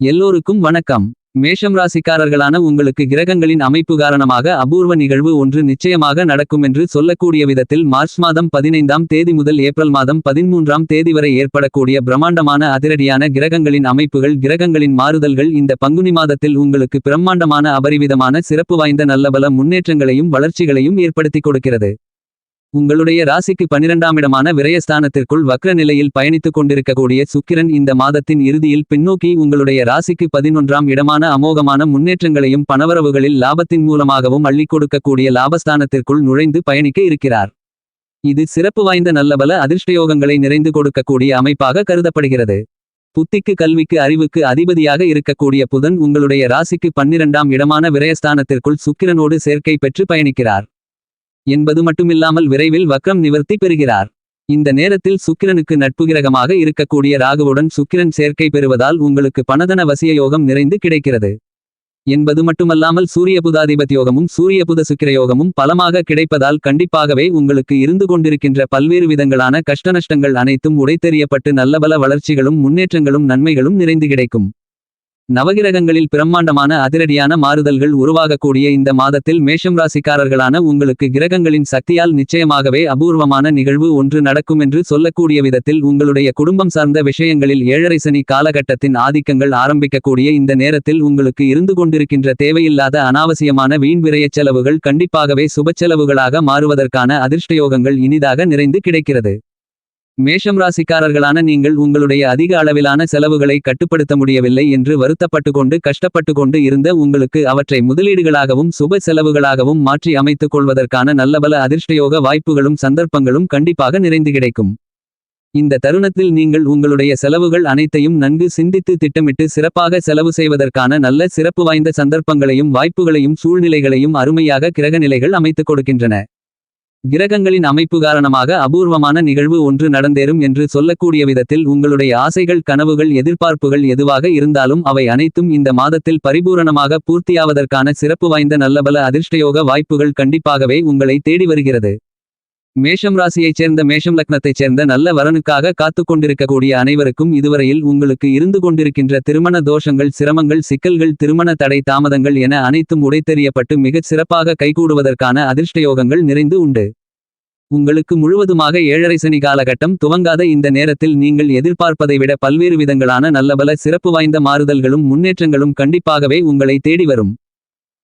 எல்லோருக்கும் வணக்கம். மேஷம் ராசிக்காரர்களான உங்களுக்கு கிரகங்களின் அமைப்பு காரணமாக அபூர்வ நிகழ்வு ஒன்று நிச்சயமாக நடக்குமென்று சொல்லக்கூடிய விதத்தில் மார்ச் மாதம் பதினைந்தாம் தேதி முதல் ஏப்ரல் மாதம் பதிமூன்றாம் தேதி வரை ஏற்படக்கூடிய பிரம்மாண்டமான அதிரடியான கிரகங்களின் அமைப்புகள் கிரகங்களின் மாறுதல்கள் இந்த பங்குனி மாதத்தில் உங்களுக்கு பிரம்மாண்டமான அபரிவிதமான சிறப்பு வாய்ந்த நல்லபல முன்னேற்றங்களையும் வளர்ச்சிகளையும் ஏற்படுத்திக் கொடுக்கிறது. உங்களுடைய ராசிக்கு பனிரெண்டாம் இடமான விரயஸ்தானத்திற்குள் வக்ர நிலையில் பயணித்துக் கொண்டிருக்கக்கூடிய சுக்கிரன் இந்த மாதத்தின் இறுதியில் பின்னோக்கி உங்களுடைய ராசிக்கு பதினொன்றாம் இடமான அமோகமான முன்னேற்றங்களையும் பணவரவுகளில் லாபத்தின் மூலமாகவும் அள்ளிக் கொடுக்கக்கூடிய லாபஸ்தானத்திற்குள் நுழைந்து பயணிக்க இருக்கிறார். இது சிறப்பு வாய்ந்த நல்லபல அதிர்ஷ்டயோகங்களை நிறைந்து கொடுக்கக்கூடிய அமைப்பாக கருதப்படுகிறது. புத்திக்கு கல்விக்கு அறிவுக்கு அதிபதியாக இருக்கக்கூடிய புதன் உங்களுடைய ராசிக்கு பன்னிரண்டாம் இடமான விரயஸ்தானத்திற்குள் சுக்கிரனோடு சேர்க்கை பெற்று பயணிக்கிறார். என்பது மட்டுமில்லாமல் விரைவில் வக்ரம் நிவர்த்தி பெறுகிறார். இந்த நேரத்தில் சுக்கிரனுக்கு நட்பு கிரகமாக இருக்கக்கூடிய ராகுவுடன் சுக்கிரன் சேர்க்கை பெறுவதால் உங்களுக்கு பணதன வசிய யோகம் நிறைந்து கிடைக்கிறது. என்பது மட்டுமல்லாமல் சூரிய புதாதிபத் யோகமும் சூரிய புத சுக்கிர யோகமும் பலமாக கிடைப்பதால் கண்டிப்பாகவே உங்களுக்கு இருந்து கொண்டிருக்கின்ற பல்வேறு விதங்களான கஷ்டநஷ்டங்கள் அனைத்தும் உடைத்தெறியப்பட்டு நல்லபல வளர்ச்சிகளும் முன்னேற்றங்களும் நன்மைகளும் நிறைந்து கிடைக்கும். நவகிரகங்களில் பிரம்மாண்டமான அதிரடியான மாறுதல்கள் உருவாகக்கூடிய இந்த மாதத்தில் மேஷம் ராசிக்காரர்களான உங்களுக்கு கிரகங்களின் சக்தியால் நிச்சயமாகவே அபூர்வமான நிகழ்வு ஒன்று நடக்கும் என்று சொல்லக்கூடிய விதத்தில் உங்களுடைய குடும்பம் சார்ந்த விஷயங்களில் ஏழரை சனி காலகட்டத்தின் ஆதிக்கங்கள் ஆரம்பிக்கக்கூடிய இந்த நேரத்தில் உங்களுக்கு இருந்து கொண்டிருக்கின்ற தேவையில்லாத அனாவசியமான வீண் விரையச் செலவுகள் கண்டிப்பாகவே சுபச்செலவுகளாக மாறுவதற்கான அதிர்ஷ்டயோகங்கள் இனிதாக நிறைந்து கிடைக்கிறது. மேஷம் ராசிக்காரர்களான நீங்கள் உங்களுடைய அதிக அளவிலான செலவுகளை கட்டுப்படுத்த முடியவில்லை என்று வருத்தப்பட்டு கொண்டு கஷ்டப்பட்டு கொண்டு இருந்த உங்களுக்கு அவற்றை முதலீடுகளாகவும் சுப செலவுகளாகவும் மாற்றி அமைத்துக் கொள்வதற்கான நல்லபல அதிர்ஷ்டயோக வாய்ப்புகளும் சந்தர்ப்பங்களும் கண்டிப்பாக நிறைந்து கிடைக்கும். இந்த தருணத்தில் நீங்கள் உங்களுடைய செலவுகள் அனைத்தையும் நன்கு சிந்தித்து திட்டமிட்டு சிறப்பாக செலவு செய்வதற்கான நல்ல சிறப்பு வாய்ந்த சந்தர்ப்பங்களையும் வாய்ப்புகளையும் சூழ்நிலைகளையும் அருமையாக கிரகநிலைகள் அமைத்துக் கொடுக்கின்றன. கிரகங்களின் அமைப்பு காரணமாக அபூர்வமான நிகழ்வு ஒன்று நடந்தேறும் என்று சொல்லக்கூடிய விதத்தில் உங்களுடைய ஆசைகள் கனவுகள் எதிர்பார்ப்புகள் எதுவாக இருந்தாலும் அவை அனைத்தும் இந்த மாதத்தில் பரிபூரணமாக பூர்த்தியாவதற்கான சிறப்பு வாய்ந்த நல்லபல அதிர்ஷ்டயோக வாய்ப்புகள் கண்டிப்பாகவே உங்களை தேடி வருகிறது. மேஷம் ராசியைச் சேர்ந்த மேஷம் லக்னத்தைச் சேர்ந்த நல்ல வரனுக்காக காத்து கொண்டிருக்கக்கூடிய அனைவருக்கும் இதுவரையில் உங்களுக்கு இருந்து கொண்டிருக்கின்ற திருமண தோஷங்கள் சிரமங்கள் சிக்கல்கள் திருமண தடை தாமதங்கள் என அனைத்தும் உடைத்தெறியப்பட்டு மிகச் சிறப்பாக கைகூடுவதற்கான அதிர்ஷ்டயோகங்கள் நிறைந்து உண்டு. உங்களுக்கு முழுவதுமாக ஏழரை சனி காலகட்டம் துவங்காத இந்த நேரத்தில் நீங்கள் எதிர்பார்ப்பதை விட பல்வேறு விதங்களான நல்லபல சிறப்பு வாய்ந்த மாறுதல்களும் முன்னேற்றங்களும் கண்டிப்பாகவே உங்களை தேடி வரும்.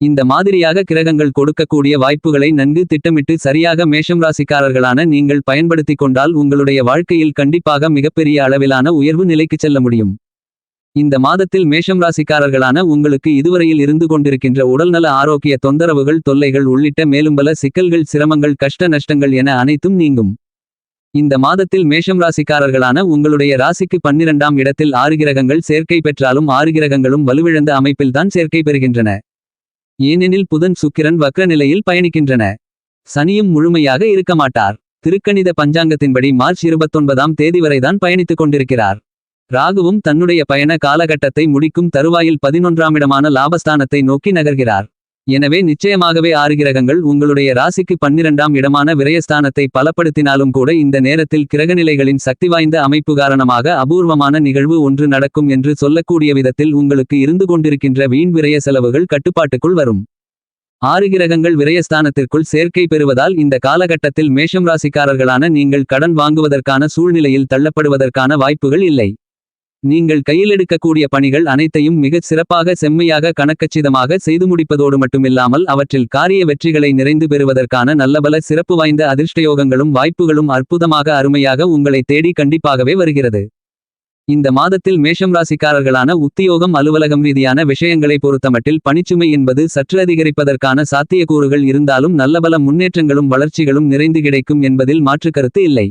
இந்த மாதிரியாக கிரகங்கள் கொடுக்கக்கூடிய வாய்ப்புகளை நன்கு திட்டமிட்டு சரியாக மேஷம் ராசிக்காரர்களான நீங்கள் பயன்படுத்திக் கொண்டால் உங்களுடைய வாழ்க்கையில் கண்டிப்பாக மிகப்பெரிய அளவிலான உயர்வு நிலைக்குச் செல்ல முடியும். இந்த மாதத்தில் மேஷம் ராசிக்காரர்களான உங்களுக்கு இதுவரையில் இருந்து கொண்டிருக்கின்ற உடல்நல ஆரோக்கிய தொந்தரவுகள் தொல்லைகள் உள்ளிட்ட மேலும்பல சிக்கல்கள் சிரமங்கள் கஷ்ட நஷ்டங்கள் என அனைத்தும் நீங்கும். இந்த மாதத்தில் மேஷம் ராசிக்காரர்களான உங்களுடைய ராசிக்கு பன்னிரண்டாம் இடத்தில் ஆறு கிரகங்கள் சேர்க்கை பெற்றாலும் ஆறு கிரகங்களும் வலுவிழந்த அமைப்பில்தான் சேர்க்கை பெறுகின்றன. ஏனெனில் புதன் சுக்கிரன் வக்ர நிலையில் பயணிக்கின்றன. சனியும் முழுமையாக இருக்க மாட்டார். திருக்கணித பஞ்சாங்கத்தின்படி மார்ச் இருபத்தொன்பதாம் தேதி வரைதான் பயணித்துக் கொண்டிருக்கிறார். ராகுவும் தன்னுடைய பயண காலகட்டத்தை முடிக்கும் தருவாயில் பதினொன்றாமிடமான லாபஸ்தானத்தை நோக்கி நகர்கிறார். எனவே நிச்சயமாகவே ஆறு கிரகங்கள் உங்களுடைய ராசிக்கு பன்னிரண்டாம் இடமான விரயஸ்தானத்தை பலப்படுத்தினாலும் கூட இந்த நேரத்தில் கிரகநிலைகளின் சக்தி வாய்ந்த அமைப்பு காரணமாக அபூர்வமான நிகழ்வு ஒன்று நடக்கும் என்று சொல்லக்கூடிய விதத்தில் உங்களுக்கு இருந்து கொண்டிருக்கின்ற வீண் விரய செலவுகள் கட்டுப்பாட்டுக்குள் வரும். ஆறு கிரகங்கள் விரயஸ்தானத்திற்குள் சேர்க்கை பெறுவதால் இந்த காலகட்டத்தில் மேஷம் ராசிக்காரர்களான நீங்கள் கடன் வாங்குவதற்கான சூழ்நிலையில் தள்ளப்படுவதற்கான வாய்ப்புகள் இல்லை. நீங்கள் கையில் எடுக்கக்கூடிய பணிகள் அனைத்தையும் மிகச் சிறப்பாக செம்மையாக கணக்கச்சிதமாக செய்து முடிப்பதோடு மட்டுமில்லாமல் அவற்றில் காரிய வெற்றிகளை நிறைந்து பெறுவதற்கான நல்லபல சிறப்பு வாய்ந்த அதிர்ஷ்டயோகங்களும் வாய்ப்புகளும் அற்புதமாக அருமையாக உங்களை தேடி கண்டிப்பாகவே வருகிறது. இந்த மாதத்தில் மேஷம் ராசிக்காரர்களான உத்தியோகம் அலுவலகம் ரீதியான விஷயங்களை பொறுத்தமட்டில் பணிச்சுமை என்பது சற்று அதிகரிப்பதற்கான சாத்தியக்கூறுகள் இருந்தாலும் நல்லபல முன்னேற்றங்களும் வளர்ச்சிகளும் நிறைந்து கிடைக்கும் என்பதில் மாற்று கருத்து இல்லை.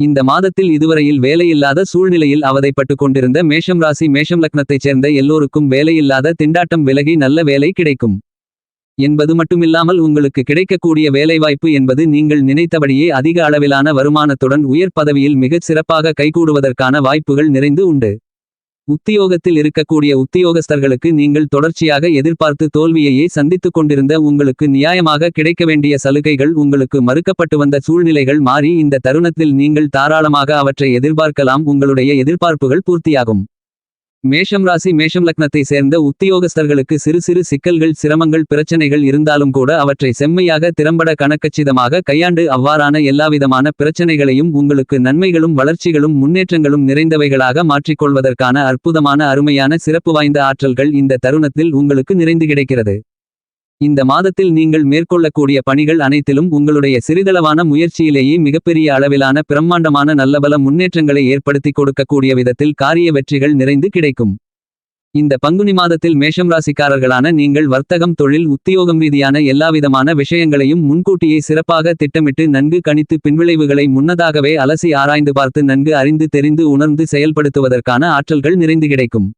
இந்த மாதத்தில் இதுவரையில் வேலையில்லாத சூழ்நிலையில் அவதைப்பட்டு கொண்டிருந்த மேஷம் ராசி மேஷம் லக்னத்தைச் சேர்ந்த எல்லோருக்கும் வேலையில்லாத திண்டாட்டம் விலகி நல்ல வேலை கிடைக்கும். என்பது மட்டுமில்லாமல் உங்களுக்கு கிடைக்கக்கூடிய வேலைவாய்ப்பு என்பது நீங்கள் நினைத்தபடியே அதிக அளவிலான வருமானத்துடன் உயர் பதவியில் மிகச் சிறப்பாக கைகூடுவதற்கான வாய்ப்புகள் நிறைந்து உண்டு. உத்தியோகத்தில் இருக்கக்கூடிய உத்தியோகஸ்தர்களுக்கு நீங்கள் தொடர்ச்சியாக எதிர்பார்த்து தோல்வியையே சந்தித்துக் கொண்டிருந்த உங்களுக்கு நியாயமாக கிடைக்க வேண்டிய சலுகைகள் உங்களுக்கு மறுக்கப்பட்டு வந்த சூழ்நிலைகள் மாறி இந்த தருணத்தில் நீங்கள் தாராளமாக அவற்றை எதிர்பார்க்கலாம். உங்களுடைய எதிர்பார்ப்புகள் பூர்த்தியாகும். மேஷம் ராசி மேஷம் லக்னத்தை சேர்ந்த உத்தியோகஸ்தர்களுக்கு சிறு சிறு சிக்கல்கள் சிரமங்கள் பிரச்சனைகள் இருந்தாலும் கூட அவற்றை செம்மையாக திறம்பட கணக்கச்சிதமாக கையாண்டு அவ்வாறான எல்லாவிதமான பிரச்சனைகளையும் உங்களுக்கு நன்மைகளும் வளர்ச்சிகளும் முன்னேற்றங்களும் நிறைந்தவைகளாக மாற்றிக்கொள்வதற்கான அற்புதமான அருமையான சிறப்பு வாய்ந்த ஆற்றல்கள் இந்த தருணத்தில் உங்களுக்கு நிறைந்து கிடைக்கிறது. இந்த மாதத்தில் நீங்கள் மேற்கொள்ளக்கூடிய பணிகள் அனைத்திலும் உங்களுடைய சிறிதளவான முயற்சியிலேயே மிகப்பெரிய அளவிலான பிரம்மாண்டமான நல்லபல முன்னேற்றங்களை ஏற்படுத்தி கொடுக்கக்கூடிய விதத்தில் காரிய வெற்றிகள் நிறைந்து கிடைக்கும். இந்த பங்குனி மாதத்தில் மேஷம் ராசிக்காரர்களான நீங்கள் வர்த்தகம் தொழில் உத்தியோகம் ரீதியான எல்லாவிதமான விஷயங்களையும் முன்கூட்டியே சிறப்பாக திட்டமிட்டு நன்கு கணித்து பின்விளைவுகளை முன்னதாகவே அலசி ஆராய்ந்து பார்த்து நன்கு அறிந்து தெரிந்து உணர்ந்து செயல்படுத்துவதற்கான ஆற்றல்கள் நிறைந்து கிடைக்கும்.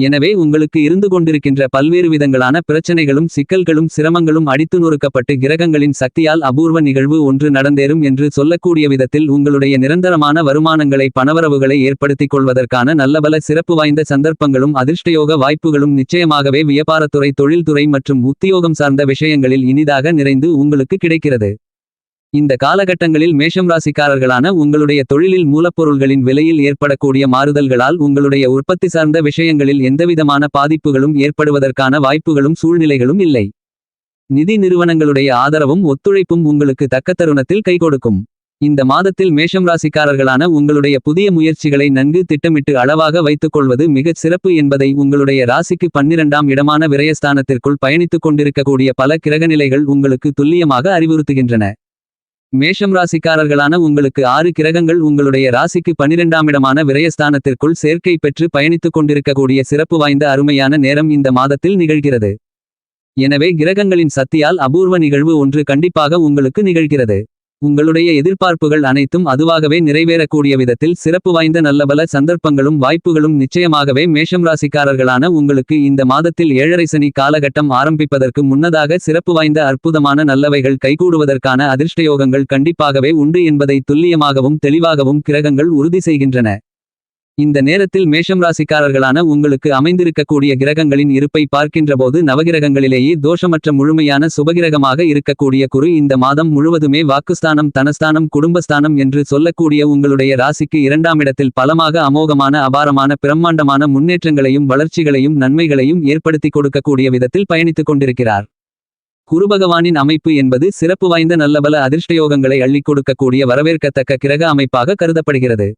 எனவே உங்களுக்கு இருந்து கொண்டிருக்கின்ற பல்வேறு விதங்களான பிரச்சனைகளும் சிக்கல்களும் சிரமங்களும் அடித்து நொறுக்கப்பட்டு கிரகங்களின் சக்தியால் அபூர்வ நிகழ்வு ஒன்று நடந்தேறும் என்று சொல்லக்கூடிய விதத்தில் உங்களுடைய நிரந்தரமான வருமானங்களை பணவரவுகளை ஏற்படுத்திக் கொள்வதற்கான நல்லபல சிறப்பு வாய்ந்த சந்தர்ப்பங்களும் அதிர்ஷ்டயோக வாய்ப்புகளும் நிச்சயமாகவே வியாபாரத்துறை தொழில்துறை மற்றும் உத்தியோகம் சார்ந்த விஷயங்களில் இனிதாக நிறைந்து உங்களுக்கு கிடைக்கிறது. இந்த காலகட்டங்களில் மேஷம் ராசிக்காரர்களான உங்களுடைய தொழிலில் மூலப்பொருள்களின் விலையில் ஏற்படக்கூடிய மாறுதல்களால் உங்களுடைய உற்பத்தி சார்ந்த விஷயங்களில் எந்தவிதமான பாதிப்புகளும் ஏற்படுவதற்கான வாய்ப்புகளும் சூழ்நிலைகளும் இல்லை. நிதி நிறுவனங்களுடைய ஆதரவும் ஒத்துழைப்பும் உங்களுக்கு தக்க தருணத்தில் கை கொடுக்கும். இந்த மாதத்தில் மேஷம் ராசிக்காரர்களான உங்களுடைய புதிய முயற்சிகளை நன்கு திட்டமிட்டு அளவாக வைத்துக் கொள்வது மிகச் சிறப்பு என்பதை உங்களுடைய ராசிக்கு பன்னிரண்டாம் இடமான விரயஸ்தானத்திற்குள் பயணித்துக் கொண்டிருக்கக்கூடிய பல கிரகநிலைகள் உங்களுக்கு துல்லியமாக அறிவுறுத்துகின்றன. மேஷம் ராசிக்காரர்களான உங்களுக்கு ஆறு கிரகங்கள் உங்களுடைய ராசிக்கு பனிரெண்டாம் இடமான விரயஸ்தானத்திற்குள் சேர்க்கை பெற்று பயணித்துக் கொண்டிருக்கக்கூடிய சிறப்பு வாய்ந்த அருமையான நேரம் இந்த மாதத்தில் நிகழ்கிறது. எனவே கிரகங்களின் சக்தியால் அபூர்வ நிகழ்வு ஒன்று கண்டிப்பாக உங்களுக்கு நிகழ்கிறது. உங்களுடைய எதிர்பார்ப்புகள் அனைத்தும் அதுவாகவே நிறைவேறக்கூடிய விதத்தில் சிறப்பு வாய்ந்த நல்லபல சந்தர்ப்பங்களும் வாய்ப்புகளும் நிச்சயமாகவே மேஷம் ராசிக்காரர்களான உங்களுக்கு இந்த மாதத்தில் ஏழரை சனி காலகட்டம் ஆரம்பிப்பதற்கு முன்னதாக சிறப்பு வாய்ந்த அற்புதமான நல்லவைகள் கைகூடுவதற்கான அதிர்ஷ்டயோகங்கள் கண்டிப்பாகவே உண்டு என்பதை துல்லியமாகவும் தெளிவாகவும் கிரகங்கள் உறுதி செய்கின்றன. இந்த நேரத்தில் மேஷம் ராசிக்காரர்களான உங்களுக்கு அமைந்திருக்கக்கூடிய கிரகங்களின் இருப்பை பார்க்கின்றபோது நவகிரகங்களிலேயே தோஷமற்ற முழுமையான சுபகிரகமாக இருக்கக்கூடிய குரு இந்த மாதம் முழுவதுமே வாக்குஸ்தானம் தனஸ்தானம் குடும்பஸ்தானம் என்று சொல்லக்கூடிய உங்களுடைய ராசிக்கு இரண்டாம் இடத்தில் பலமாக அமோகமான அபாரமான பிரம்மாண்டமான முன்னேற்றங்களையும் வளர்ச்சிகளையும் நன்மைகளையும் ஏற்படுத்தி கொடுக்கக்கூடிய விதத்தில் பயணித்துக் கொண்டிருக்கிறார். குருபகவானின் அமைப்பு என்பது சிறப்பு வாய்ந்த நல்லபல அதிர்ஷ்டயோகங்களை அள்ளிக் கொடுக்கக்கூடிய வரவேற்கத்தக்க கிரக அமைப்பாக கருதப்படுகிறது.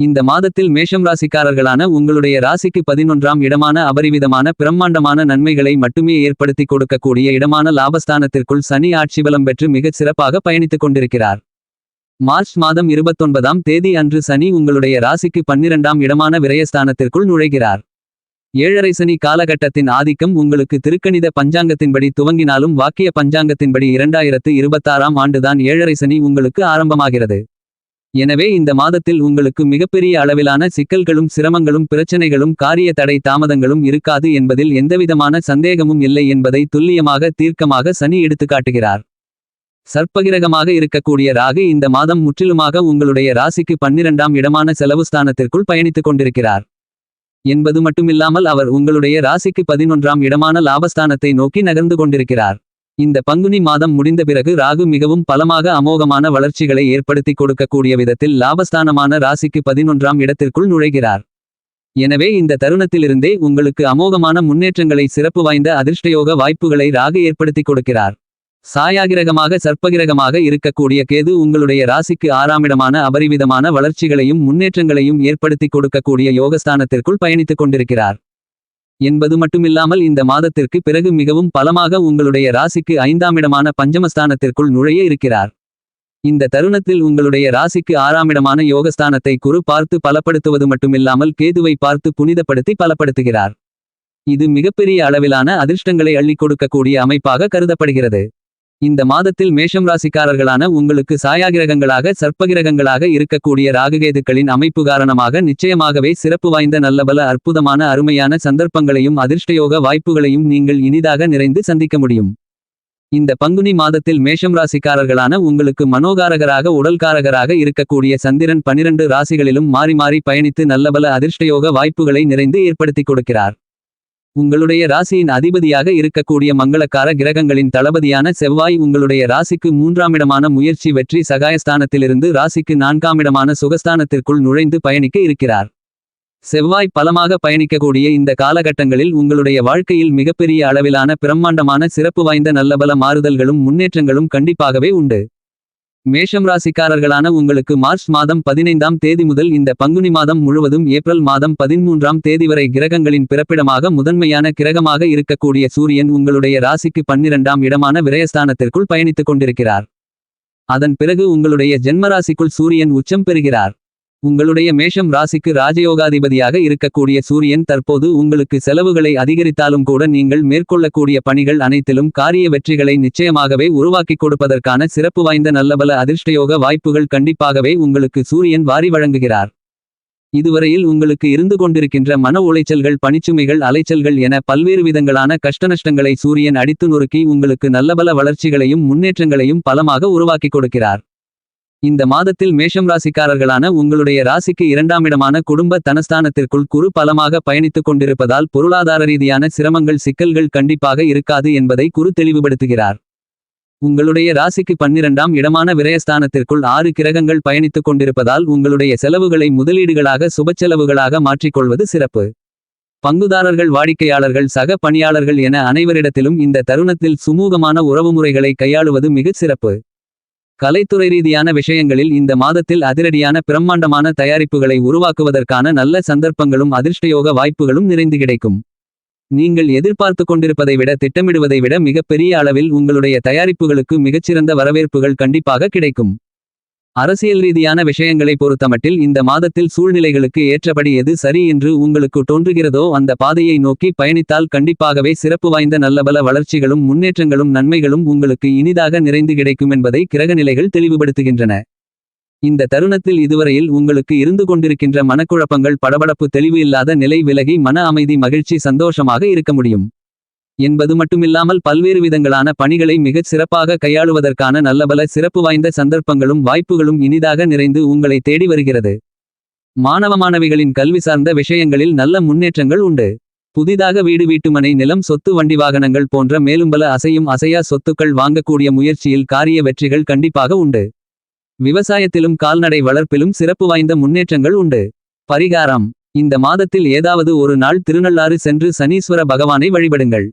இந்த மாதத்தில் மேஷம் ராசிக்காரர்களான உங்களுடைய ராசிக்கு பதினொன்றாம் இடமான அபரிவிதமான பிரம்மாண்டமான நன்மைகளை மட்டுமே ஏற்படுத்தி கொடுக்கக்கூடிய இடமான லாபஸ்தானத்திற்குள் சனி ஆட்சி பலம் பெற்று மிகச் சிறப்பாக பயணித்துக் கொண்டிருக்கிறார். மார்ச் மாதம் இருபத்தொன்பதாம் தேதி அன்று சனி உங்களுடைய ராசிக்கு பன்னிரண்டாம் இடமான விரயஸ்தானத்திற்குள் நுழைகிறார். ஏழரை சனி காலகட்டத்தின் ஆதிக்கம் உங்களுக்கு திருக்கணித பஞ்சாங்கத்தின்படி துவங்கினாலும் வாக்கிய பஞ்சாங்கத்தின்படி இரண்டாயிரத்து இருபத்தாறாம் ஆண்டுதான் ஏழரை சனி உங்களுக்கு ஆரம்பமாகிறது. எனவே இந்த மாதத்தில் உங்களுக்கு மிகப்பெரிய அளவிலான சிக்கல்களும் சிரமங்களும் பிரச்சனைகளும் காரிய தடை தாமதங்களும் இருக்காது என்பதில் எந்தவிதமான சந்தேகமும் இல்லை என்பதை துல்லியமாக தீர்க்கமாக சனி எடுத்துக்காட்டுகிறார் சர்ப்பகிரகமாக இருக்கக்கூடிய ராகு இந்த மாதம் முற்றிலுமாக உங்களுடைய ராசிக்கு பன்னிரண்டாம் இடமான செலவு ஸ்தானத்திற்குள் பயணித்துக் கொண்டிருக்கிறார். என்பது மட்டுமில்லாமல் அவர் உங்களுடைய ராசிக்கு பதினொன்றாம் இடமான லாபஸ்தானத்தை நோக்கி நகர்ந்து கொண்டிருக்கிறார். இந்த பங்குனி மாதம் முடிந்த பிறகு ராகு மிகவும் பலமாக அமோகமான வளர்ச்சிகளை ஏற்படுத்தி கொடுக்கக்கூடிய விதத்தில் லாபஸ்தானமான ராசிக்கு பதினொன்றாம் இடத்திற்குள் நுழைகிறார். எனவே இந்த தருணத்திலிருந்தே உங்களுக்கு அமோகமான முன்னேற்றங்களை சிறப்பு வாய்ந்த அதிர்ஷ்டயோக வாய்ப்புகளை ராகு ஏற்படுத்தி கொடுக்கிறார். சாயாகிரகமாக சர்ப்பகிரகமாக இருக்கக்கூடிய கேது உங்களுடைய ராசிக்கு ஆறாமிடமான அபரிவிதமான வளர்ச்சிகளையும் முன்னேற்றங்களையும் ஏற்படுத்தி கொடுக்கக்கூடிய யோகஸ்தானத்திற்குள் பயணித்துக் கொண்டிருக்கிறார். என்பது மட்டுமில்லாமல் இந்த மாதத்திற்கு பிறகு மிகவும் பலமாக உங்களுடைய ராசிக்கு ஐந்தாமிடமான பஞ்சமஸ்தானத்திற்குள் நுழைய இருக்கிறார். இந்த தருணத்தில் உங்களுடைய ராசிக்கு ஆறாமிடமான யோகஸ்தானத்தை குரு பார்த்து பலப்படுத்துவது மட்டுமில்லாமல் கேதுவை பார்த்து புனிதப்படுத்தி பலப்படுத்துகிறார். இது மிகப்பெரிய அளவிலான அதிர்ஷ்டங்களை அள்ளிக் கொடுக்கக்கூடிய அமைப்பாக கருதப்படுகிறது. இந்த மாதத்தில் மேஷம் ராசிக்காரர்களான உங்களுக்கு சாயாகிரகங்களாக சர்ப்பகிரகங்களாக இருக்கக்கூடிய ராகுகேதுக்களின் அமைப்பு காரணமாக நிச்சயமாகவே சிறப்பு வாய்ந்த நல்லபல அற்புதமான அருமையான சந்தர்ப்பங்களையும் அதிர்ஷ்டயோக வாய்ப்புகளையும் நீங்கள் இனிதாக நிறைந்து சந்திக்க முடியும். இந்த பங்குனி மாதத்தில் மேஷம் ராசிக்காரர்களான உங்களுக்கு மனோகாரகராக உடல்காரகராக இருக்கக்கூடிய சந்திரன் பனிரண்டு ராசிகளிலும் மாறி மாறி பயணித்து நல்லபல அதிர்ஷ்டயோக வாய்ப்புகளை நிறைந்து ஏற்படுத்திக் கொடுக்கிறார். உங்களுடைய ராசியின் அதிபதியாக இருக்கக்கூடிய மங்களக்கார கிரகங்களின் தளபதியான செவ்வாய் உங்களுடைய ராசிக்கு மூன்றாமிடமான முயற்சி வெற்றி சகாயஸ்தானத்திலிருந்து ராசிக்கு நான்காமிடமான சுகஸ்தானத்திற்குள் நுழைந்து பயணிக்க இருக்கிறார். செவ்வாய் பலமாக பயணிக்கக்கூடிய இந்த காலகட்டங்களில் உங்களுடைய வாழ்க்கையில் மிகப்பெரிய அளவிலான பிரம்மாண்டமான சிறப்பு வாய்ந்த நல்லபல மாறுதல்களும் முன்னேற்றங்களும் கண்டிப்பாகவே உண்டு. மேஷம் ராசிக்காரர்களான உங்களுக்கு மார்ச் மாதம் பதினைந்தாம் தேதி முதல் இந்த பங்குனி மாதம் முழுவதும் ஏப்ரல் மாதம் பதிமூன்றாம் தேதி வரை கிரகங்களின் பிறப்பிடமாக முதன்மையான கிரகமாக இருக்கக்கூடிய சூரியன் உங்களுடைய ராசிக்கு பன்னிரண்டாம் இடமான விரயஸ்தானத்திற்குள் பயணித்துக் கொண்டிருக்கிறார். அதன் பிறகு உங்களுடைய ஜென்மராசிக்குள் சூரியன் உச்சம் பெறுகிறார். உங்களுடைய மேஷம் ராசிக்கு ராஜயோகாதிபதியாக இருக்கக்கூடிய சூரியன் தற்போது உங்களுக்கு செலவுகளை அதிகரித்தாலும் கூட நீங்கள் மேற்கொள்ளக்கூடிய பணிகள் அனைத்திலும் காரிய வெற்றிகளை நிச்சயமாகவே உருவாக்கிக் கொடுப்பதற்கான சிறப்பு வாய்ந்த நல்லபல அதிர்ஷ்டயோக வாய்ப்புகள் கண்டிப்பாகவே உங்களுக்கு சூரியன் வாரி வழங்குகிறார். இதுவரையில் உங்களுக்கு இருந்து கொண்டிருக்கின்ற மன உளைச்சல்கள் பணிச்சுமைகள் அலைச்சல்கள் என பல்வேறு விதங்களான கஷ்டநஷ்டங்களை சூரியன் அடித்து நொறுக்கி உங்களுக்கு நல்லபல வளர்ச்சிகளையும் முன்னேற்றங்களையும் பலமாக உருவாக்கிக் கொடுக்கிறார். இந்த மாதத்தில் மேஷம் ராசிக்காரர்களான உங்களுடைய ராசிக்கு இரண்டாமிடமான குடும்ப தனஸ்தானத்திற்குள் குறு பலமாக பயணித்துக் கொண்டிருப்பதால் பொருளாதார ரீதியான சிரமங்கள் சிக்கல்கள் கண்டிப்பாக இருக்காது என்பதை குறு தெளிவுபடுத்துகிறார். உங்களுடைய ராசிக்கு பன்னிரண்டாம் இடமான விரயஸ்தானத்திற்குள் ஆறு கிரகங்கள் பயணித்துக் கொண்டிருப்பதால் உங்களுடைய செலவுகளை முதலீடுகளாக சுபச்செலவுகளாக மாற்றிக்கொள்வது சிறப்பு. பங்குதாரர்கள் வாடிக்கையாளர்கள் சக பணியாளர்கள் என அனைவரிடத்திலும் இந்த தருணத்தில் சுமூகமான உறவுமுறைகளை கையாளுவது மிகச் சிறப்பு. கலைத்துறை ரீதியான விஷயங்களில் இந்த மாதத்தில் அதிரடியான பிரம்மாண்டமான தயாரிப்புகளை உருவாக்குவதற்கான நல்ல சந்தர்ப்பங்களும் அதிர்ஷ்டயோக வாய்ப்புகளும் நிறைந்து கிடைக்கும். நீங்கள் எதிர்பார்த்து கொண்டிருப்பதை விட திட்டமிடுவதை விட மிகப்பெரிய அளவில் உங்களுடைய தயாரிப்புகளுக்கு மிகச்சிறந்த வரவேற்புகள் கண்டிப்பாக கிடைக்கும். அரசியல் ரீதியான விஷயங்களை பொறுத்தமட்டில் இந்த மாதத்தில் சூழ்நிலைகளுக்கு ஏற்றபடி எது சரி என்று உங்களுக்கு தோன்றுகிறதோ அந்த பாதையை நோக்கி பயணித்தால் கண்டிப்பாகவே சிறப்பு வாய்ந்த நல்லபல வளர்ச்சிகளும் முன்னேற்றங்களும் நன்மைகளும் உங்களுக்கு இனிதாக நிறைந்து கிடைக்கும் என்பதை கிரகநிலைகள் தெளிவுபடுத்துகின்றன. இந்த தருணத்தில் இதுவரையில் உங்களுக்கு இருந்து கொண்டிருக்கின்ற மனக்குழப்பங்கள் படபடப்பு தெளிவு இல்லாத நிலை விலகி மன அமைதி மகிழ்ச்சி சந்தோஷமாக இருக்க முடியும். என்பது மட்டுமில்லாமல் பல்வேறு விதங்களான பணிகளை மிகச் சிறப்பாக கையாளுவதற்கான நல்லபல சிறப்பு வாய்ந்த சந்தர்ப்பங்களும் வாய்ப்புகளும் இனிதாக நிறைந்து உங்களை தேடி வருகிறது. மாணவ மாணவிகளின் கல்வி சார்ந்த விஷயங்களில் நல்ல முன்னேற்றங்கள் உண்டு. புதிதாக வீடு வீட்டுமனை நிலம் சொத்து வண்டி வாகனங்கள் போன்ற மேலும்பல அசையும் அசையா சொத்துக்கள் வாங்கக்கூடிய முயற்சியில் காரிய வெற்றிகள் கண்டிப்பாக உண்டு. விவசாயத்திலும் கால்நடை வளர்ப்பிலும் சிறப்பு வாய்ந்த முன்னேற்றங்கள் உண்டு. பரிகாரம். இந்த மாதத்தில் ஏதாவது ஒரு நாள் திருநள்ளாறு சென்று சனீஸ்வர பகவானை வழிபடுங்கள்.